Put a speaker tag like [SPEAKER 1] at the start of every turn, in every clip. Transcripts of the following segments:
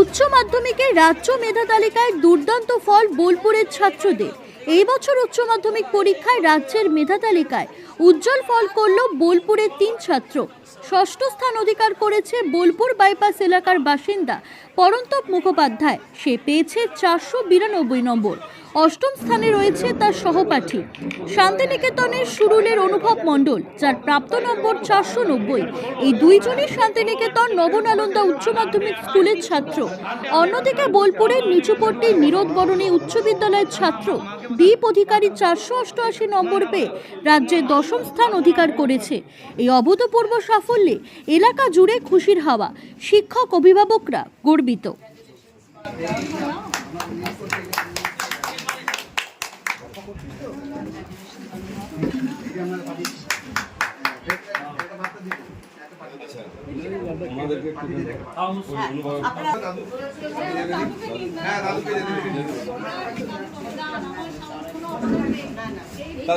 [SPEAKER 1] উচ্চ মাধ্যমিকের রাজ্য মেধা তালিকায় দুর্দান্ত ফল বোলপুরের ছাত্রদের। এই বছর উচ্চ মাধ্যমিক পরীক্ষায় রাজ্যের মেধা তালিকায় উজ্জ্বল ফল করল বোলপুরের তিন ছাত্র। ষষ্ঠ স্থান অধিকার করেছে বোলপুর বাইপাস এলাকার বাসিন্দা পরন্তপ মুখোপাধ্যায়। সে পেয়েছে চারশো বিরানব্বই নম্বর। অষ্টম স্থানে রয়েছে তার সহপাঠী। শান্তিনিকেতনের সুরুলের অনুভব মণ্ডল, যার প্রাপ্ত নম্বর চারশো নব্বই। এই দুইজনই শান্তিনিকেতন নবনালন্দা উচ্চ মাধ্যমিক স্কুলের ছাত্র। অন্যদিকে বোলপুরের নিচুপট্টি নিরোধ বরণী উচ্চ বিদ্যালয়ের ছাত্র। দীপ অধিকারী চারশো অষ্টআশি নম্বর পেয়ে রাজ্যে দশম স্থান অধিকার করেছে। এই অভূতপূর্ব সাফল্যে এলাকা জুড়ে খুশির হাওয়া, শিক্ষক, অভিভাবকরা গর্বিত।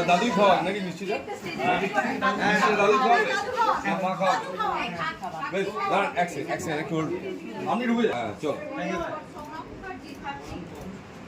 [SPEAKER 2] দাদুই খাওয়ান নাকি মিষ্টিটা মিষ্টিটা দাদুই খাওয়াবে না মা hold। আপনি ঢুকে। হ্যাঁ চল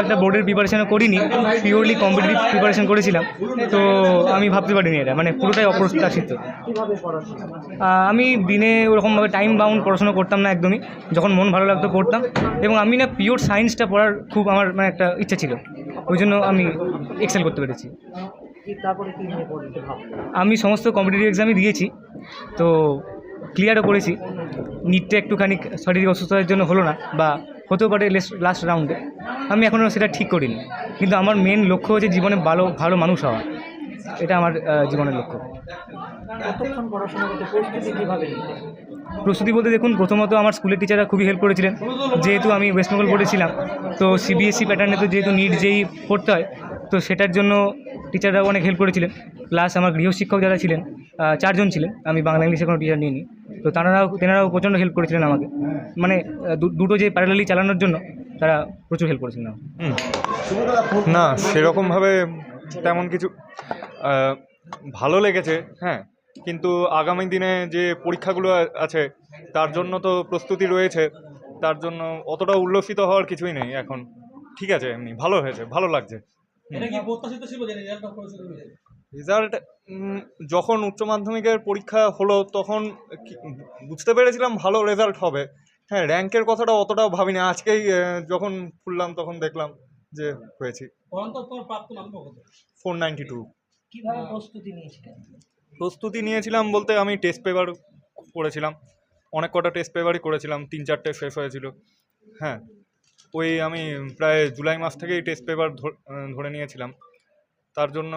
[SPEAKER 2] একটা
[SPEAKER 3] বোর্ডের প্রিপারেশনও করিনি পিওরলি কম্পিটিটিভ প্রিপারেশন করেছিলাম তো আমি ভাবতে পারিনি এটা মানে পুরোটাই অপ্রত্যাশিত। আমি দিনে ওরকমভাবে টাইম বাউন্ড পড়াশোনা করতাম না একদমই যখন মন ভালো লাগতো পড়তাম এবং আমি না পিওর সায়েন্সটা পড়ার খুব আমার মানে একটা ইচ্ছা ছিল ওই জন্য আমি এক্সেল করতে পেরেছি। আমি সমস্ত কম্পিটিটিভ এক্সামই দিয়েছি তো ক্লিয়ারও করেছি। নিটটা একটুখানি শারীরিক অসুস্থতার জন্য হলো না বা হতেও পারে লাস্ট রাউন্ডে আমি এখনও সেটা ঠিক করিনি। কিন্তু আমার মেন লক্ষ্য হচ্ছে জীবনে ভালো ভালো মানুষ হওয়া। এটা আমার জীবনের লক্ষ্য। প্রস্তুতি বলতে দেখুন প্রথমত আমার স্কুলের টিচাররা খুবই হেল্প করেছিলেন। যেহেতু আমি ওয়েস্ট বেঙ্গল বোর্ডে ছিলাম তো সিবিএসসি প্যাটার্নে তো যেহেতু নিট যেই পড়তে হয় তো সেটার জন্য টিচাররাও অনেক হেল্প করেছিলেন। প্লাস আমার গৃহশিক্ষক যারা ছিলেন চারজন ছিলেন। আমি বাংলা ইংলিশে কোনো টিচার নিইনি। তো তারাও তেনারাও প্রচণ্ড হেল্প করেছিলেন আমাকে। মানে দুটো যে প্যারালালি চালানোর জন্য তারা প্রচুর হেল্প করেছিলেন।
[SPEAKER 4] না, সেরকমভাবে তেমন কিছু ভালো লেগেছে হ্যাঁ। কিন্তু আগামী দিনে যে পরীক্ষাগুলো আছে, তার জন্য তো প্রস্তুতি রয়েছে। তার জন্য অতটা উল্লসিত হওয়ার কিছুই নেই এখন। ঠিক আছে, এমনি ভালো হয়েছে, ভালো লাগছে।
[SPEAKER 5] এটা কি প্রত্যাশিত ছিল যে রেজাল্টটা করেছিল বলে?
[SPEAKER 4] রেজাল্ট যখন উচ্চ মাধ্যমিকের পরীক্ষা হলো তখন বুঝতে পেরেছিলাম ভালো রেজাল্ট হবে। হ্যাঁ র্যাঙ্কের কথাটা অতটাও ভাবিনি। আজকেই যখন খুললাম তখন দেখলাম যে হয়েছি। ফোর নাইনটি টু
[SPEAKER 5] প্রস্তুতি
[SPEAKER 4] নিয়েছিলাম বলতে আমি টেস্ট পেপার করেছিলাম। অনেক কটা টেস্ট পেপারই করেছিলাম। তিন চারটে শেষ হয়েছিল। হ্যাঁ ওই আমি প্রায় জুলাই মাস থেকেই টেস্ট পেপার ধরে নিয়েছিলাম। তার জন্য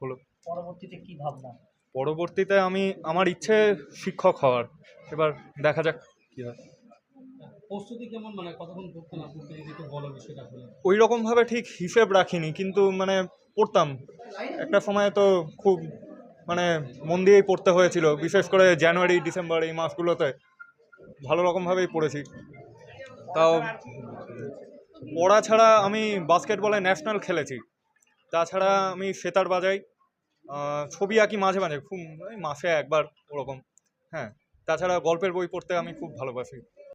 [SPEAKER 4] হলো।
[SPEAKER 5] পরবর্তীতে কি ভাবনা?
[SPEAKER 4] পরবর্তীতে আমি আমার ইচ্ছে শিক্ষক হওয়ার। এবার দেখা যাক কী হয়।
[SPEAKER 5] প্রস্তুতি কেমন? মানে কতক্ষণ যদি একটু বলো বিষয়টা
[SPEAKER 4] ওই রকমভাবে ঠিক হিসেব রাখিনি কিন্তু মানে পড়তাম। একটা সময় তো খুব মানে মন দিয়েই পড়তে হয়েছিল। বিশেষ করে জানুয়ারি ডিসেম্বর এই মাসগুলোতে। ভালো রকমভাবেই পড়েছি। তাও পড়া ছাড়া আমি বাস্কেটবলে ন্যাশনাল খেলেছি। তাছাড়া আমি সেতার বাজাই ছবি আঁকি মাঝে মাঝে, খুব মাসে একবার ওরকম হ্যাঁ। তাছাড়া গল্পের বই পড়তে আমি খুব ভালোবাসি।